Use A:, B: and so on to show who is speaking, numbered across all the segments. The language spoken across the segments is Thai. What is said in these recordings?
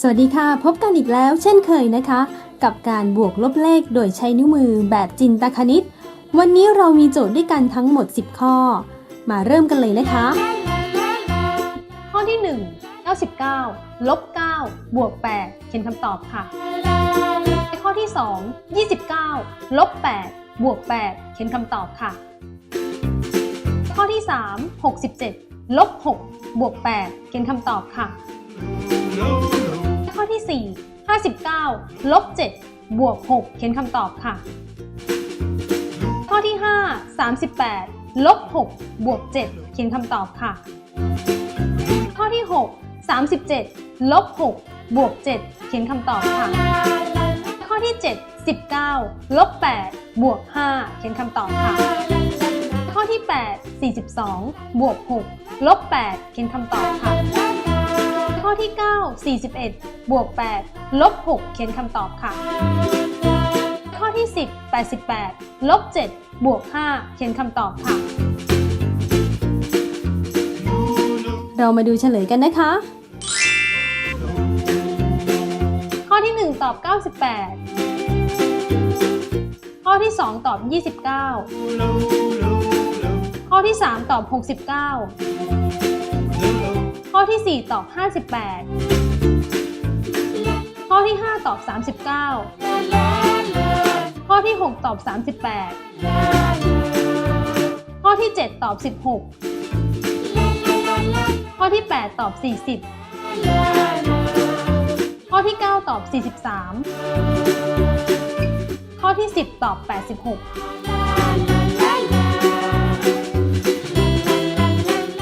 A: สวัสดีค่ะ พบกันอีกแล้วเช่นเคยนะคะ กับการบวกลบเลขโดยใช้นิ้วมือแบบจินตคณิต วันนี้เรามีโจทย์ด้วยกันทั้งหมด 10 ข้อ มาเริ่มกันเลยนะคะ ข้อที่ 1 99ลบ9บวก8เขียนคำตอบค่ะ ข้อที่ 2 29ลบ8บวก8เขียนคำตอบค่ะ ข้อที่ 3 67ลบ6บวก8เขียนคำตอบค่ะ 4 59 ลบ 7 บวก 6 เขียนคำตอบค่ะ ข้อที่ 5 38 ลบ 6 บวก 7 เขียนคำตอบค่ะ ข้อที่ 6 37 ลบ 6 บวก 7 เขียนคำตอบค่ะ ข้อที่ 7 19 ลบ 8 บวก 5 เขียนคำตอบค่ะ ข้อที่ 8 42 บวก 6 ลบ 8 เขียนคำตอบค่ะ ที่ 9 41 บวก 8 ลบ 6 เขียนคำตอบค่ะ ข้อที่ 10 88 ลบ 7 บวก 5 เขียนคำตอบค่ะ เรามาดูเฉลยกันนะคะ ข้อที่ 1 ตอบ 98 ข้อที่ 2 ตอบ 29 ข้อที่ 3 ตอบ 69 ข้อที่ 4 ตอบ 58 ข้อที่ 5 ตอบ 39 ข้อที่ 6 ตอบ 38 ข้อที่ 7 ตอบ 16 ข้อที่ 8 ตอบ 40 ข้อที่ 9 ตอบ 43 ข้อที่ 10 ตอบ 86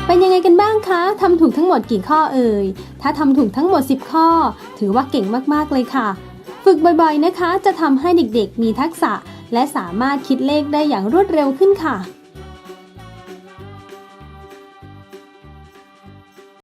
A: เป็นยังไงกัน งคะทำถูกทั้งหมดกี่ข้อเอ่ย ถ้าทำถูกทั้งหมด 10 ข้อ ถือว่าเก่งมากๆเลยค่ะ ฝึกบ่อยๆนะคะ จะทำให้เด็กๆ มีทักษะ และสามารถคิดเลขได้อย่างรวดเร็วขึ้นค่ะ